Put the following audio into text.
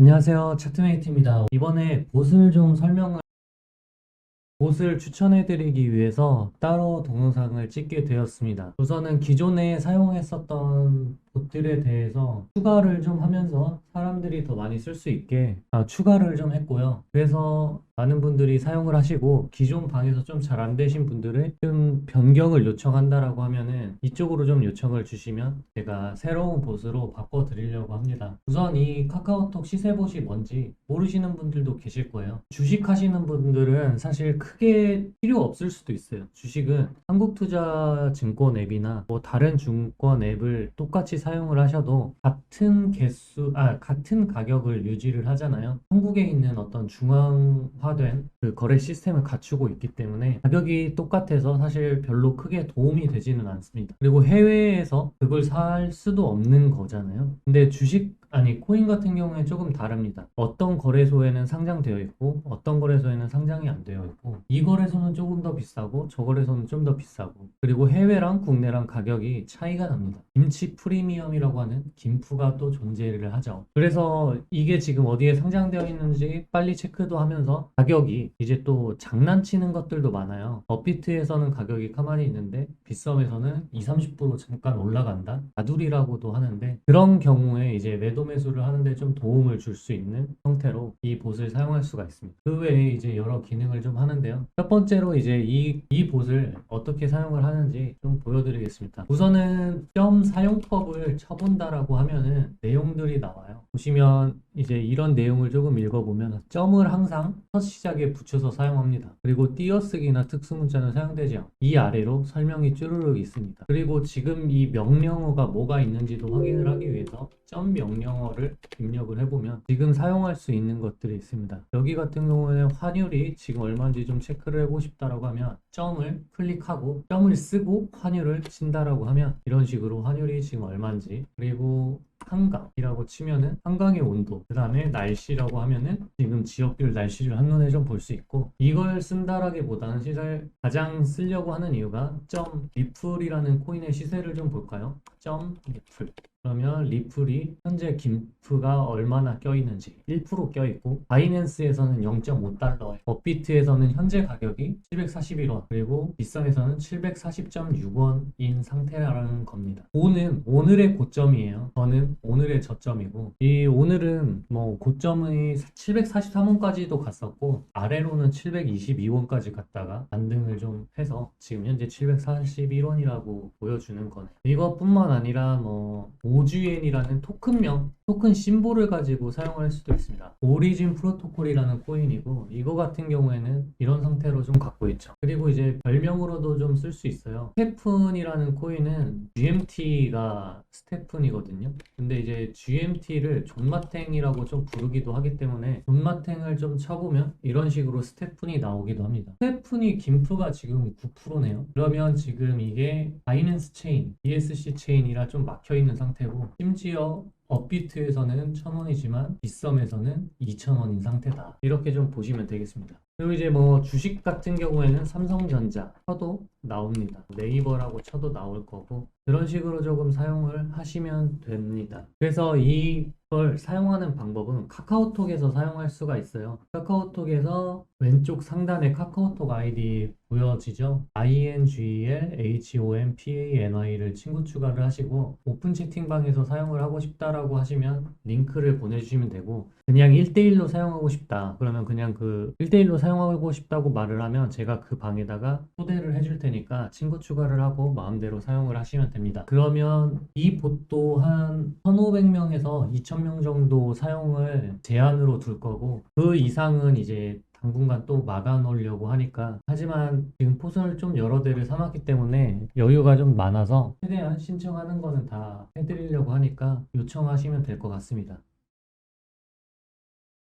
안녕하세요. 차트메이트입니다. 이번에 봇을 좀 설명을 봇을 추천해드리기 위해서 따로 동영상을 찍게 되었습니다. 우선은 기존에 사용했었던 봇들에 대해서 추가를 좀 하면서 사람들이 더 많이 쓸 수 있게 아, 추가를 좀 했고요. 그래서 많은 분들이 사용을 하시고 기존 방에서 좀 잘 안 되신 분들은 좀 변경을 요청한다라고 하면은 이쪽으로 좀 요청을 주시면 제가 새로운 봇으로 바꿔 드리려고 합니다. 우선 이 카카오톡 시세봇이 뭔지 모르시는 분들도 계실 거예요. 주식 하시는 분들은 사실 크게 필요 없을 수도 있어요. 주식은 한국투자증권 앱이나 뭐 다른 증권 앱을 똑같이 사용을 하셔도 같은 개수, 아, 같은 가격을 유지를 하잖아요. 한국에 있는 어떤 중앙화된 그 거래 시스템을 갖추고 있기 때문에 가격이 똑같아서 사실 별로 크게 도움이 되지는 않습니다. 그리고 해외에서 그걸 살 수도 없는 거잖아요. 근데 주식 아니 코인 같은 경우에 조금 다릅니다. 어떤 거래소에는 상장되어 있고 어떤 거래소에는 상장이 안 되어 있고 이 거래소는 조금 더 비싸고 저 거래소는 좀 더 비싸고 그리고 해외랑 국내랑 가격이 차이가 납니다. 김치 프리미엄이라고 하는 김프가 또 존재를 하죠. 그래서 이게 지금 어디에 상장되어 있는지 빨리 체크도 하면서 가격이 이제 또 장난치는 것들도 많아요. 업비트에서는 가격이 가만히 있는데 빗썸에서는 20, 30% 잠깐 올라간다. 가두리라고도 하는데 그런 경우에 이제 매도 매수를 하는데 좀 도움을 줄 수 있는 형태로 이 봇을 사용할 수가 있습니다. 그 외에 이제 여러 기능을 좀 하는데요. 첫 번째로 이제 이, 이 봇을 어떻게 사용을 하는지 좀 보여드리겠습니다. 우선은 점 사용법을 쳐본다라고 하면은 내용들이 나와요. 보시면 이제 이런 내용을 조금 읽어보면 점을 항상 첫 시작에 붙여서 사용합니다. 그리고 띄어쓰기나 특수문자는 사용되지 않고 이 아래로 설명이 쭈르륵 있습니다. 그리고 지금 이 명령어가 뭐가 있는지도 확인을 하기 위해서 점 명령어를 입력을 해보면 지금 사용할 수 있는 것들이 있습니다. 여기 같은 경우에는 환율이 지금 얼마인지 좀 체크를 해보고 싶다라고 하면 점을 클릭하고 점을 쓰고 환율을 친다라고 하면 이런 식으로 환율이 지금 얼마인지 그리고 한강이라고 치면은 한강의 온도 그 다음에 날씨라고 하면은 지금 지역별 날씨를 한눈에 좀 볼 수 있고 이걸 쓴다라기보다는 시세 가장 쓰려고 하는 이유가 점 리플이라는 코인의 시세를 좀 볼까요? 점 리플 그러면 리플이 현재 김프가 얼마나 껴있는지 1% 껴있고 바이낸스에서는 0.5달러 업비트에서는 현재 가격이 741원 그리고 비썸에서는 740.6원인 상태라는 겁니다. 오는 오늘의 고점이에요. 저는 오늘의 저점이고 이 오늘은 뭐 고점이 743원까지도 갔었고 아래로는 722원까지 갔다가 반등을 좀 해서 지금 현재 741원이라고 보여주는 거네. 이것뿐만 아니라 뭐 오주엔이라는 토큰명, 토큰 심볼을 가지고 사용을 할 수도 있습니다. 오리진 프로토콜이라는 코인이고 이거 같은 경우에는 이런 상태로 좀 갖고 있죠. 그리고 이제 별명으로도 좀 쓸 수 있어요. 스테픈이라는 코인은 GMT가 스테픈이거든요. 근데 이제 GMT를 존마탱이라고 좀 부르기도 하기 때문에 존마탱을 좀 쳐보면 이런 식으로 스테픈이 나오기도 합니다. 스테픈이 김프가 지금 9%네요. 그러면 지금 이게 바이낸스 체인, BSC 체인이라 좀 막혀 있는 상태고 심지어 업비트에서는 1000원이지만 빗썸에서는 2000원인 상태다. 이렇게 좀 보시면 되겠습니다. 그리고 이제 뭐 주식 같은 경우에는 삼성전자 쳐도 나옵니다. 네이버라고 쳐도 나올 거고 그런 식으로 조금 사용을 하시면 됩니다. 그래서 이걸 사용하는 방법은 카카오톡에서 사용할 수가 있어요. 카카오톡에서 왼쪽 상단에 카카오톡 아이디 보여지죠? ingel hompany를 친구 추가를 하시고 오픈 채팅방에서 사용을 하고 싶다라고 하시면 링크를 보내주시면 되고 그냥 1대1로 사용하고 싶다 그러면 그냥 그 1대1로 사용 하고 싶다고 말을 하면 제가 그 방에다가 초대를 해줄 테니까 친구 추가를 하고 마음대로 사용을 하시면 됩니다. 그러면 이 봇도 한 1500명에서 2000명 정도 사용을 제한으로 둘 거고 그 이상은 이제 당분간 또 막아 놓으려고 하니까 하지만 지금 포선을 좀 여러 대를 사놨기 때문에 여유가 좀 많아서 최대한 신청하는 거는 다 해드리려고 하니까 요청하시면 될 것 같습니다